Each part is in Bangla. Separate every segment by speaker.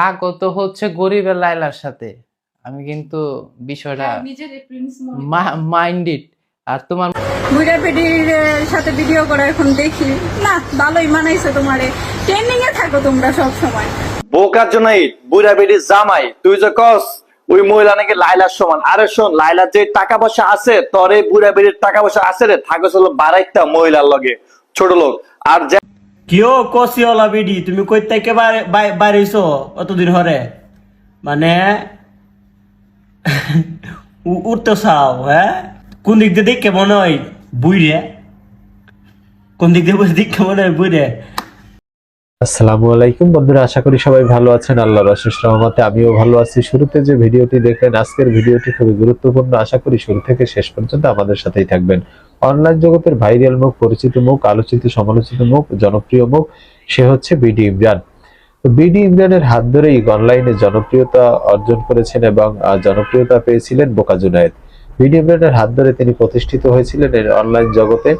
Speaker 1: থাকো তো হচ্ছে গরিবের লাইলার সাথে। আমি কিন্তু বিষয়টা
Speaker 2: হ্যাঁ, নিজের প্রিন্স
Speaker 1: মাইন্ডেড আর তোমার
Speaker 2: বুড়া পেটির সাথে ভিডিও করা এখন দেখি। না ভালোই মানাইছে তোমারে। ট্রেন্ডিং এ থাকো তোমরা সব সময়
Speaker 3: বোকার জন্য বুড়া জামাই তুই যে কস ওই মহিলা নাকি লাইলার সমান। আরে শোন লাইলার যে টাকা পয়সা আছে তোর এই বুড়া বেড়ির টাকা পয়সা আছে রে থাকস হলো বারাইটা মহিলার লগে ছোট লোক। আর যে
Speaker 4: কিও কষিওলা বিডি? তুমি কই থেকে বাইরেছো অতদিন হরে মানে উঠতে চাও হ্যাঁ কোন দিক দিয়ে দেখে মনে হয় বুইরে কোন দিক দিয়ে দেখে মনে হয় বুইরে
Speaker 5: আসসালামু আলাইকুম বন্ধুরা, আশা করি সবাই ভালো আছেন। আল্লাহর অশেষ রহমতে আমিও ভালো আছি। শুরুতে যে ভিডিওটি দেখলেন, আজকের ভিডিওটি খুবই গুরুত্বপূর্ণ। আশা করি শুরু থেকে শেষ পর্যন্ত আমাদের সাথেই থাকবেন। অনলাইন জগতের ভাইরাল মুখ, পরিচিত মুখ, আলোচিত, সমালোচিত মুখ, জনপ্রিয় মুখ, সে হচ্ছে বিডি ইমরান বিডি ইমরানের হাত ধরেই অনলাইনে জনপ্রিয়তা অর্জন করেছেন এবং জনপ্রিয়তা পেয়েছিলেন বোকা জুনায়েদ বিডি ইমরানের হাত ধরে তিনি প্রতিষ্ঠিত হয়েছিলেন এই অনলাইন জগতে।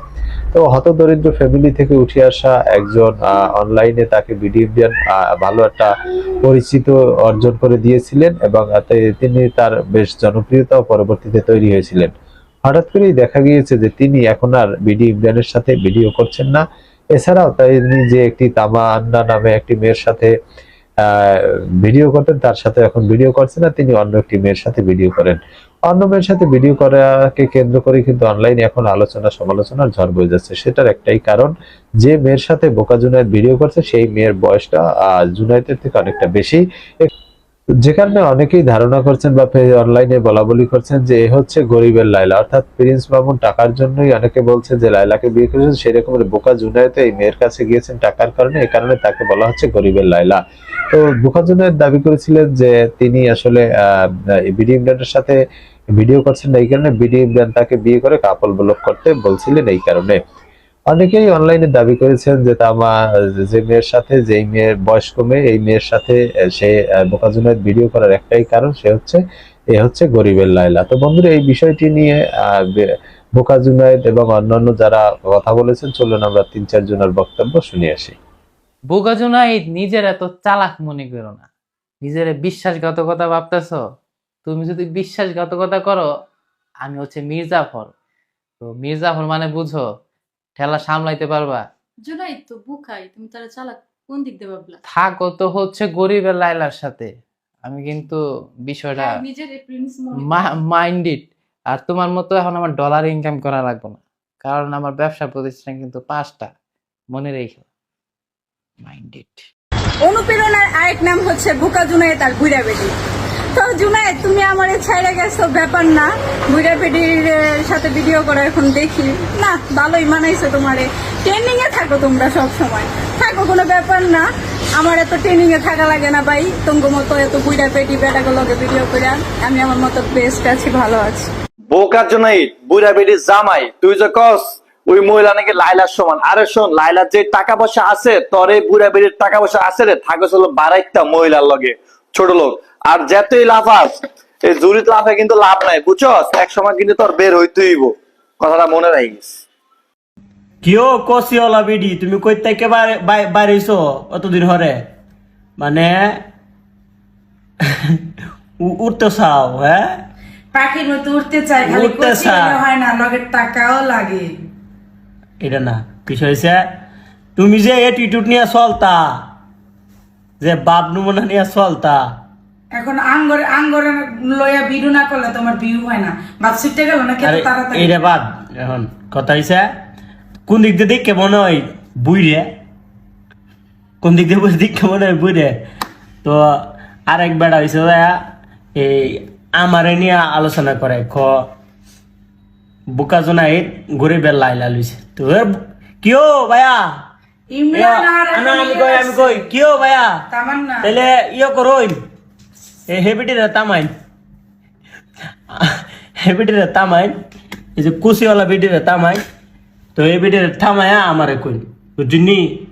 Speaker 5: তো হতদরিদ্র ফ্যামিলি থেকে উঠে আসা একজন অনলাইনে তাকে বিডি ইন্ডিয়ান ভালো একটা পরিচিত অর্জন করে দিয়েছিলেন এবং তিনি তার বেশ জনপ্রিয়তাও পরবর্তীতে তৈরি হয়েছিলেন। হঠাৎ করেই দেখা গিয়েছে যে তিনি এখন আর বিডি ইন্ডিয়ানের সাথে ভিডিও করছেন না। এছাড়াও তিনি যে একটি তামা আন্না নামে একটি মেয়ের সাথে ভিডিও করতেন, তার সাথে এখন ভিডিও করছে না, তিনি অন্য একটি মেয়ের সাথে ভিডিও করেন। অন্য মেয়ের সাথে ভিডিও করাকে কেন্দ্র করে কিন্তু অনলাইনে এখন আলোচনা, সমালোচনার ঝড় বয়ে যাচ্ছে। সেটার একটাই কারণ, যে মেয়ের সাথে বোকা জুনায়েদ ভিডিও করছে, সেই মেয়ের বয়সটা জুনায়েদের থেকে অনেকটা বেশি। যে কারণে অনেকেই ধারণা করছেন বা অনলাইনে বলা বলি করছেন যে এ হচ্ছে গরিবের লাইলা। অর্থাৎ প্রিন্স মামুন টাকার জন্যই অনেকে বলছে যে লাইলাকে বিয়ে করেছেন সেরকম বোকা জুনায়েদ এই মেয়ের কাছে গিয়েছেন টাকার কারণে এই কারণে তাকে বলা হচ্ছে গরিবের লাইলা। তো বোকা জুনায়েদ দাবি করেছিলেন যে তিনি আসলে বিডি ইমরানের সাথে ভিডিও করছেন এই কারণে বিডি ইমরান তাকে বিয়ে করে কাপল ব্লক করতে বলছিলেন এই কারণে। অনেকেই অনলাইনে দাবি করেছেন যে তামা যে মেয়ের সাথে যেই মেয়ের বয়স কমে এই মেয়ের সাথে সে আহ, বোকা জুনায়েদ ভিডিও করার একটাই কারণ সে হচ্ছে এ হচ্ছে গরিবের লাইলা তো বন্ধুরা এই বিষয়টি নিয়ে বোকা জুনায়েদ এবং অন্যান্য যারা কথা বলেছেন চলুন আমরা তিন চার জনের বক্তব্য শুনে আসি।
Speaker 1: বোকাজোনাইদ নিজের এত চালাক মনে করো না। নিজের বিশ্বাসঘাতকতা ভাবতেছ? তুমি যদি বিশ্বাসঘাতকতা করো আমি হচ্ছে মির্জাফর। তো মির্জাফর মানে বুঝো ঠেলা সামলাইতে পারবা?
Speaker 6: জুনাই তো বুকাই তুমি তারা চালাক কোন দিক দিয়ে ভাবলা?
Speaker 1: থাকো তো হচ্ছে গরিবের লাইলার সাথে। আমি কিন্তু বিষয়টা
Speaker 2: হ্যাঁ, নিজের প্রিন্স
Speaker 1: মাইন্ডেড আর তোমার মতো এখন আমার ডলার ইনকাম করা লাগবে না। কারণ আমার ব্যবসা প্রতিষ্ঠান কিন্তু পাঁচটা। মনে রেখো। মাইন্ডেড
Speaker 2: অনুপ্রেরণার আরেক নাম হচ্ছে বুকা জুনায়েদ আর বুড়া বেটি তো জুনায়েদ তুমি আমারে ছাইড়া গেছো, ব্যাপার না। বুড়া সাথে ভিডিও করা, এখন দেখি। না, ভালোই মানাইছে তোমারে। ট্রেন্ডিং এ থাকো তোমরা সব সময় থাকো, কোনো ব্যাপার না। আমার এত ট্রেনিং এ থাকা লাগে না ভাই। তোমার মতো এত বুড়া পেটি বেটাগুলোকে ভিডিও করে আমি আমার মতো বেস্ট আছি, ভালো আছি।
Speaker 3: বোকার জন্য বুড়া বেড়ি জামাই, তুই যে কস, ওই মহিলা নাকি লাইলার সমান। আরে শোন লাইলার যে টাকা পয়সা আছে, তোর বুড়া বেড়ির টাকা পয়সা আছে রে থাকস হলো বারাইটা মহিলার লগে। ছোট লোক। আর যেতই লাফাস এই জুরিত লাফে কিন্তু লাভ নাই বুঝছস? এক সময় কিন্তু তোর বের হইতে হইব। কথাটা মনে রাখিস।
Speaker 4: কিও কষিওলা বিডি তুমি কই থেকে বাইরেছো অতদিন হরে? মানে উঠতে চাও হ্যাঁ?
Speaker 7: পাখির মতো উঠতে চাই খালি
Speaker 4: উঠতে
Speaker 7: কচি। হয় না লগের টাকাও লাগে।
Speaker 4: এটা না বিষয় হয়েছে তুমি যে অ্যাটিটিউড নিয়ে চলতা যে বাপ নমুনা নিয়ে চলতা
Speaker 7: এখন আঙ্গরে আঙ্গরে লইয়া বিরু না করলে তোমার বিউ হয় না। বাপ ছুটে গেল না খেতে তাড়াতাড়ি?
Speaker 4: এইটা বাদ এখন কথা হয়েছে কোন দিক দিয়ে দেখে মনে হয়? বুইরে কোন দিক দিয়ে দেখে মনে হয়? বুইরে তো আরেক বেড়া হয়েছে এই আমারে নিয়ে আলোচনা করে খ বোকা জোনাই গরিবের লাইলা লইছে তো কিও ভাইয়া?
Speaker 7: ইমরান আর
Speaker 4: আমি কই আমি কই? কিও ভাইয়া?
Speaker 7: তামান্না।
Speaker 4: তাহলে ইয়ে করইন। এই যে তামাইন। তো এই বিটিরে থামায়া আমারে কইন। বুঝলি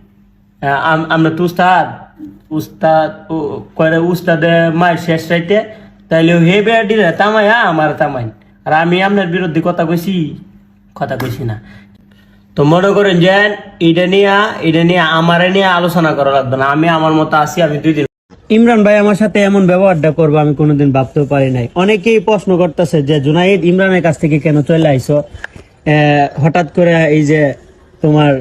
Speaker 4: আমরা তো উস্তাদ। উস্তাদ ও- উস্তাদে মায়ের শেষ রাইতে তাইলে হে বেটিরে তামায়া আমার তামাইন। আর আমি আপনার বিরুদ্ধে কথা কইছি। কথা কইছি না। তো মনে করেন যে এটা নিয়ে এটা নিয়ে আমারে নিয়ে আলোচনা করা লাগবে না। আমি আমার মতো আছি, আমি দুই দিন ইমরান ভাই আমার সাথে এমন ব্যবহারটা করব, আমি কোনোদিন ভাবতেও পারি নাই। অনেকেই প্রশ্ন করতেছে যে, জুনাইদ, ইমরানের কাছ থেকে কেন চলে আইসো? হঠাৎ করে এই যে তোমার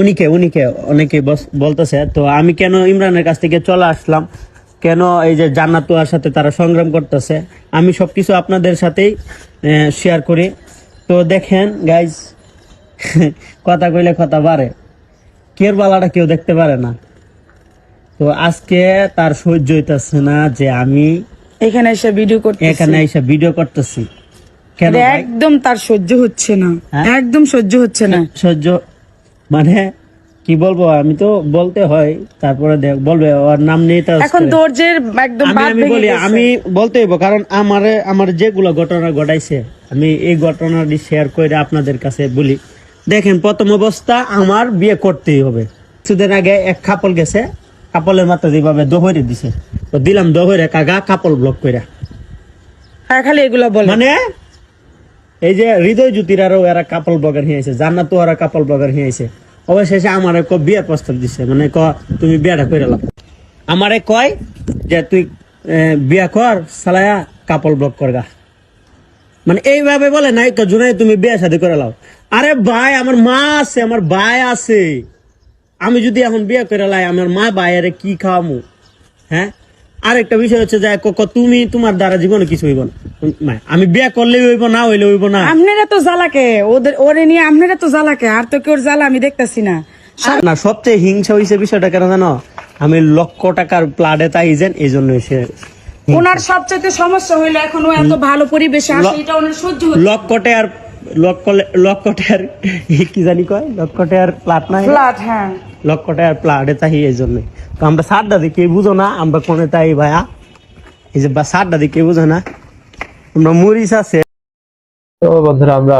Speaker 4: উনিকে উনিকে অনেকে বলতেছে, তো আমি কেন ইমরানের কাছ থেকে চলে আসলাম? কেন এই যে জান্নাতুয়ার সাথে তারা সংগ্রাম করতেছে? আমি সবকিছু আপনাদের সাথেই শেয়ার করি। তো দেখেন গাইজ কথা কইলে কথা বাড়ে। কের বালাটা কেউ দেখতে পারে না। তো আজকে তার সহ্য হইতাছে না যে আমি
Speaker 7: এখানে এসে ভিডিও করতে
Speaker 4: এখানে এসে ভিডিও করতেছি। কেন
Speaker 7: একদম তার সহ্য হচ্ছে না।
Speaker 4: হ্যাঁ?
Speaker 7: একদম সহ্য হচ্ছে না।
Speaker 4: সহ্য মানে কি বলব আমি তো বলতে হয় তারপরে দেখ বলবে ওর নাম নেই তার
Speaker 7: এখন ধৈর্যের একদম
Speaker 4: আমি বলি আমি বলতে হইব কারণ আমারে আমার যেগুলো ঘটনা ঘটাইছে আমি এই ঘটনাটি শেয়ার করে আপনাদের কাছে বলি। দেখেন প্রথম অবস্থা আমার বিয়ে করতেই হবে। কিছুদিন আগে এক কাপল গেছে কাপলের মাত্র যেভাবে দোহরে দিছে তো দিলাম দোহরে কাগা কাপল ব্লক কইরা।
Speaker 7: হ্যাঁ খালি এগুলা বলে।
Speaker 4: মানে এই যে হৃদয় জ্যোতির আরও এরা কাপল ব্লগার হয়ে আছে জান্নাত তো ওরা কাপল ব্লগার হয়ে আছে অবশেষে আমার ক বিয়ের প্রস্তাব দিছে মানে ক তুমি বিয়েটা করে লাও। আমারে কয় যে তুই বিয়া কর সালায়া কাপল ব্লক করগা। মানে এইভাবে বলে নাই তো জুনাই তুমি বিয়ে শাদী করে লাও। আরে ভাই আমার মা আছে আমার ভাই আছে। আমি যদি এখন বিয়ে করে লাই আমার মা ভাইয়ারে কি খাওয়ামু? হ্যাঁ? আরেকটা বিষয় হচ্ছে যে ক- ক- তুমি তোমার দ্বারা জীবনে কিছু হইব না। আমি বিয়ে করলে হইব না হইলে হইব না।
Speaker 7: আপনারা তো জ্বালাকে। ওদের ওরে নিয়ে আপনারা তো জ্বালাকে। আর তো কেউ জ্বালা আমি দেখতাছি না।
Speaker 4: না সবচেয়ে হিংসা হয়েছে বিষয়টা কেন জানো? আমি লক্ষ টাকার প্লাডে তাই যেন এই জন্য এসে
Speaker 7: ওনার সবচেয়ে সমস্যা হইল এখন ও এত ভালো পরিবেশে আসে এটা ওনার সহ্য হচ্ছে
Speaker 4: কি জানি কয়? প্লাট
Speaker 7: হ্যাঁ।
Speaker 4: এই জন্য। তো আমরা সারটা দেখে বুঝো না আমরা কোনে তাই ভাইয়া? এই যে সারটা দেখে বুঝো না? আমরা মরিচ আছে।
Speaker 5: তো বন্ধুরা আমরা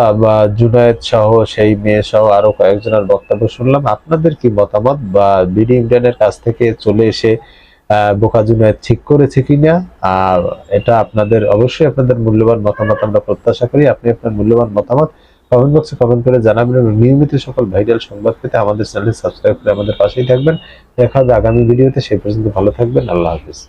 Speaker 5: জুনায়েদ সহ সেই মেয়ে সহ আরও কয়েকজনের বক্তব্য শুনলাম। আপনাদের কি মতামত? বা বিডি ইমরানের কাছ থেকে চলে এসে বোকা জুনায়েদ ঠিক করেছে কিনা? আর এটা আপনাদের, অবশ্যই আপনাদের মূল্যবান মতামত আমরা প্রত্যাশা করি। আপনি আপনার মূল্যবান মতামত কমেন্ট বক্সে কমেন্ট করে জানাবেন এবং নিয়মিত সকল ভাইরাল সংবাদ পেতে আমাদের চ্যানেল সাবস্ক্রাইব করে আমাদের পাশেই থাকবেন। দেখা হবে আগামী ভিডিওতে সেই পর্যন্ত ভালো থাকবেন। আল্লাহ হাফিজ।